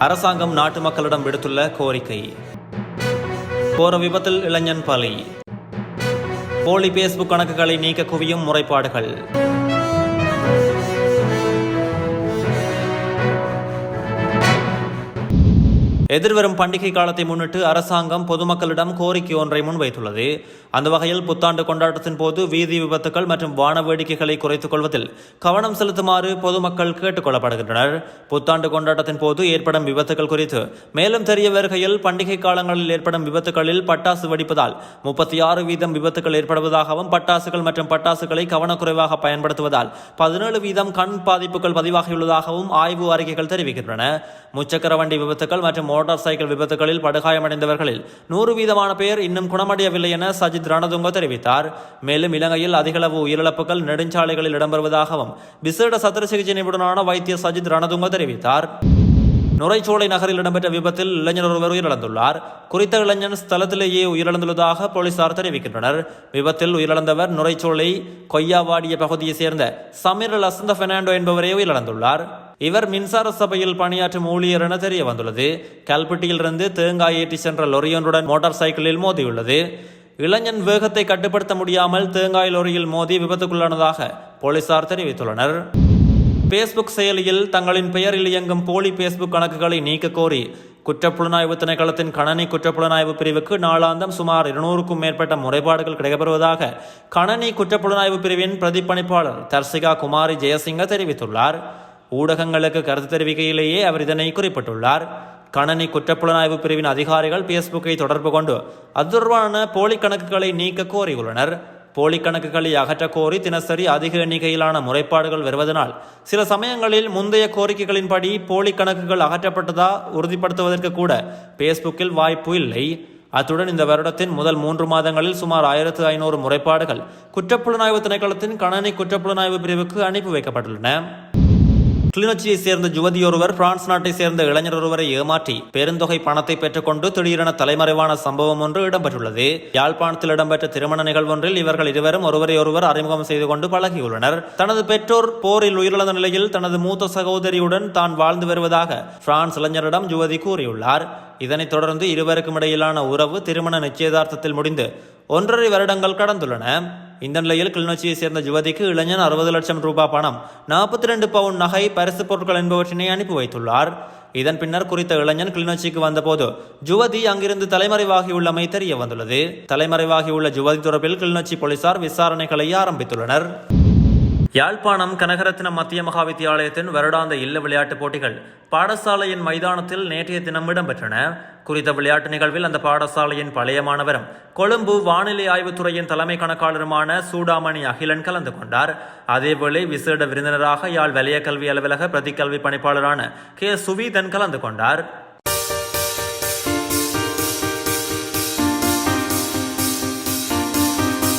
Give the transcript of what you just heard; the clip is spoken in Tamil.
அரசாங்கம் நாட்டு மக்களிடம் விடுத்துள்ள கோரிக்கை. போற விபத்தில் இளைஞன் பலி. போலி பேஸ்புக் கணக்குகளை நீக்க குவியும் முறைப்பாடுகள். எதிர்வரும் பண்டிகை காலத்தை முன்னிட்டு அரசாங்கம் பொதுமக்களிடம் கோரிக்கை ஒன்றை முன்வைத்துள்ளது. அந்த வகையில் புத்தாண்டு கொண்டாட்டத்தின் போது வீதி விபத்துகள் மற்றும் வான வேடிக்கைகளை குறைத்துக் கொள்வதில் கவனம் செலுத்துமாறு பொதுமக்கள் கேட்டுக் கொள்ளப்படுகின்றனர். புத்தாண்டு கொண்டாட்டத்தின் போது ஏற்படும் விபத்துகள் குறித்து மேலும் தெரிய வருகையில் பண்டிகை காலங்களில் ஏற்படும் விபத்துகளில் பட்டாசு வெடிப்பதால் முப்பத்தி ஆறு வீதம் விபத்துகள் ஏற்படுவதாகவும் பட்டாசுகள் மற்றும் பட்டாசுகளை கவனக்குறைவாக பயன்படுத்துவதால் பதினேழு வீதம் கண் பாதிப்புகள் பதிவாகியுள்ளதாகவும் ஆய்வு அறிக்கைகள் தெரிவிக்கின்றன. முச்சக்கர வண்டி விபத்துகள் மற்றும் மோட்டார் சைக்கிள் விபத்துகளில் படுகாயமடைந்தவர்களில் நூறு வீதமான பேர் இன்னும் குணமடையவில்லை என சஜித் ரணதுங்க தெரிவித்தார். மேலும் இலங்கையில் அதிகளவு உயிரிழப்புகள் நெடுஞ்சாலைகளில் இடம்பெறுவதாகவும் விசேட சத்திர சிகிச்சை நிபுணரான வைத்தியர் சஜித் ரணதுங்க தெரிவித்தார். நுரைச்சோலை நகரில் இடம்பெற்ற விபத்தில் இளைஞர் ஒருவர் உயிரிழந்துள்ளார். குறித்த இளைஞன் ஸ்தலத்திலேயே உயிரிழந்துள்ளதாக போலீசார் தெரிவிக்கின்றனர். விபத்தில் உயிரிழந்தவர் நுரைச்சோலை கொய்யாவாடிய பகுதியைச் சேர்ந்த சமீர் லசந்த பெர்னாண்டோ என்பவரே உயிரிழந்துள்ளார். இவர் மின்சார சபையில் பணியாற்றும் ஊழியர் என தெரிய வந்துள்ளது கல்பட்டியிலிருந்து தேங்காய் ஏற்றி சென்ற லொரியொன்றுடன் மோட்டார் சைக்கிளில் மோதியுள்ளது. இளைஞன் வேகத்தை கட்டுப்படுத்த முடியாமல் தேங்காய் லொரியில் மோதி விபத்துக்குள்ளானதாக போலீசார் தெரிவித்துள்ளனர். பேஸ்புக் செயலியில் தங்களின் பெயரில் இயங்கும் போலி பேஸ்புக் கணக்குகளை நீக்க கோரி குற்றப்புலனாய்வு திணைக்களத்தின் கணனி குற்றப்புலனாய்வு பிரிவுக்கு நாளாந்தம் சுமார் இருநூறுக்கும் மேற்பட்ட முறைப்பாடுகள் கிடைக்கப்பெறுவதாக கணனி குற்றப்புலனாய்வு பிரிவின் பிரதிப்பணிப்பாளர் தர்சிகா குமாரி ஜெயசிங்க தெரிவித்துள்ளார். ஊடகங்களுக்கு கருத்து தெரிவிக்கையிலேயே அவர் இதனை குறிப்பிட்டுள்ளார். கணனி குற்றப்புலனாய்வு பிரிவின் அதிகாரிகள் பேஸ்புக்கை தொடர்பு கொண்டு அது தொடர்பான போலி கணக்குகளை நீக்க கோரியுள்ளனர். போலி கணக்குகளை அகற்ற கோரி தினசரி அதிக எண்ணிக்கையிலான முறைப்பாடுகள் வருவதனால் சில சமயங்களில் முந்தைய கோரிக்கைகளின்படி போலி கணக்குகள் அகற்றப்பட்டதா உறுதிப்படுத்துவதற்கு கூட பேஸ்புக்கில் வாய்ப்பு இல்லை. அத்துடன் இந்த வருடத்தின் முதல் மூன்று மாதங்களில் சுமார் ஆயிரத்து ஐநூறு முறைப்பாடுகள் குற்றப்புலனாய்வு திணைக்களத்தின் கணனி குற்றப்புலனாய்வு பிரிவுக்கு அனுப்பி வைக்கப்பட்டுள்ளன. கிளிநொச்சியை சேர்ந்த யுவதியொருவர் பிரான்ஸ் நாட்டை சேர்ந்த இளைஞர் ஒருவரை ஏமாற்றி பெருந்தொகை பணத்தை பெற்றுக்கொண்டு திடீரென தலைமறைவான சம்பவம் ஒன்று இடம்பெற்றுள்ளது. யாழ்ப்பாணத்தில் இடம்பெற்ற திருமண நிகழ்வொன்றில் இவர்கள் இருவரும் ஒருவரை ஒருவர் அறிமுகம் செய்து கொண்டு பழகியுள்ளனர். தனது பெற்றோர் போரில் உயிரிழந்த நிலையில் தனது மூத்த சகோதரியுடன் தான் வாழ்ந்து வருவதாக பிரான்ஸ் இளைஞரிடம் யுவதி கூறியுள்ளார். இதனைத் தொடர்ந்து இருவருக்கும் இடையிலான உறவு திருமண நிச்சயதார்த்தத்தில் முடிந்து ஒன்றரை வருடங்கள் கடந்துள்ளன. இந்த நிலையில் கிளிநொச்சியை சேர்ந்த யுவதிக்கு இளைஞன் அறுபது லட்சம் ரூபாய் பணம் நாற்பத்தி ரெண்டு பவுன் நகை பரிசு பொருட்கள் என்பவற்றினை அனுப்பி வைத்துள்ளார். இதன் பின்னர் குறித்த இளைஞன் கிளிநொச்சிக்கு வந்தபோது ஜுவதி அங்கிருந்து தலைமறைவாகியுள்ளமை தெரிய வந்துள்ளது. தலைமறைவாகியுள்ள ஜுவதி தொடர்பில் கிளிநொச்சி போலீசார் விசாரணைகளை ஆரம்பித்துள்ளனர். யாழ்ப்பாணம் கனகரத்ன மத்திய மகா வித்தியாலயத்தின் வருடாந்த இல்ல விளையாட்டுப் போட்டிகள் பாடசாலையின் மைதானத்தில் நேற்றைய தினம் இடம்பெற்றன. குறித்த விளையாட்டு நிகழ்வில் அந்த பாடசாலையின் பழைய மாணவரும் கொழும்பு வானிலை ஆய்வுத்துறையின் தலைமை கணக்காளருமான சூடாமணி அகிலன் கலந்து கொண்டார். அதேவேளை விசேட விருந்தினராக யாழ் வலய கல்வி அலுவலக பிரதிக்கல்வி பணிப்பாளரான கே. சுவீதன் கலந்து கொண்டார்.